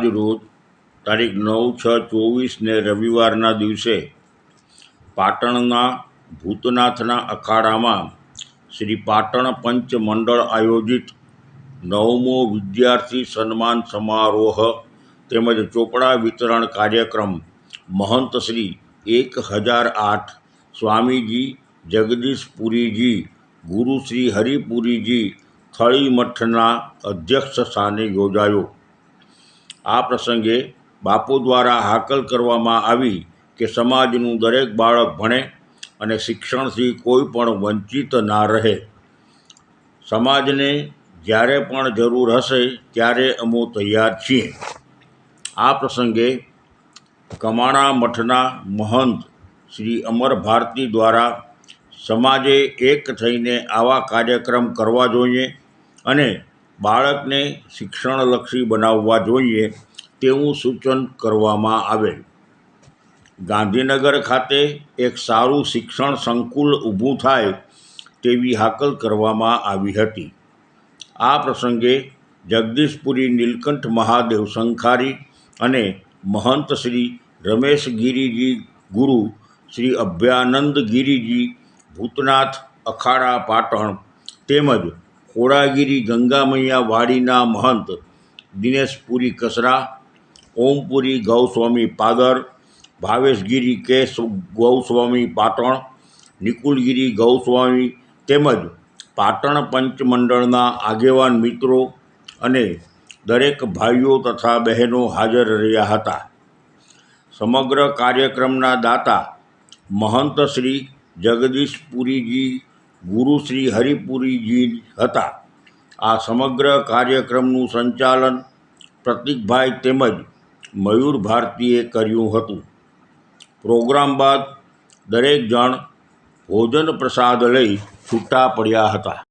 આજ રોજ, તારીખ નવ છ ચોવીસને રવિવારના દિવસે, પાટણના ભૂતનાથના અખાડામાં શ્રી પાટણ પંચ મંડળ આયોજિત નવમો વિદ્યાર્થી સન્માન સમારોહ તેમજ ચોપડા વિતરણ કાર્યક્રમ મહંત શ્રી એક હજાર આઠ સ્વામીજી જગદીશપુરીજી ગુરુ શ્રી હરિપુરીજી થળી મઠના અધ્યક્ષ સ્થાને યોજાયો. આ પ્રસંગે બાપુ દ્વારા હાકલ કરવામાં આવી કે સમાજનું દરેક બાળક ભણે અને શિક્ષણથી કોઈ પણ વંચિત ના રહે. સમાજને જ્યારે પણ જરૂર હશે ત્યારે અમો તૈયાર છીએ. આ પ્રસંગે કમાણા મઠના મહંત શ્રી અમર ભારતી દ્વારા સમાજે એક થઈને આવા કાર્યક્રમ કરવા જોઈએ અને બાળકને શિક્ષણલક્ષી બનાવવા જોઈએ તેવું સૂચન કરવામાં આવેલ. ગાંધીનગર ખાતે એક સારું શિક્ષણ સંકુલ ઊભું થાય તેવી હાકલ કરવામાં આવી હતી. આ પ્રસંગે જગદીશપુરી નીલકંઠ મહાદેવ સંખારી અને મહંત શ્રી રમેશ ગિરિજી ગુરુ શ્રી અભ્યાનંદ ગિરિજી, ભૂતનાથ અખાડા પાટણ તેમજ ખોડાગીરી ગંગામૈયા, વાડીના મહંત, દિનેશપુરી કસરા, ઓમપુરી, ગૌસ્વામી પાદર, ભાવેશગીરી, કેશ ગૌસ્વામી પાટણ, નિકુલગીરી, ગૌસ્વામી તેમજ પાટણ પંચમંડળના આગેવાન મિત્રો અને દરેક ભાઈઓ તથા બહેનો હાજર રહ્યા હતા. સમગ્ર કાર્યક્રમના દાતા મહંત શ્રી જગદીશપુરીજી ગુરુ શ્રી હરિપુરીજી હતા. આ સમગ્ર કાર્યક્રમનું સંચાલન પ્રતિકભાઈ તેમજ મયુર ભારતીએ કર્યું હતું. પ્રોગ્રામ બાદ દરેક જણ ભોજન પ્રસાદ લઈ છૂટા પડ્યા હતા.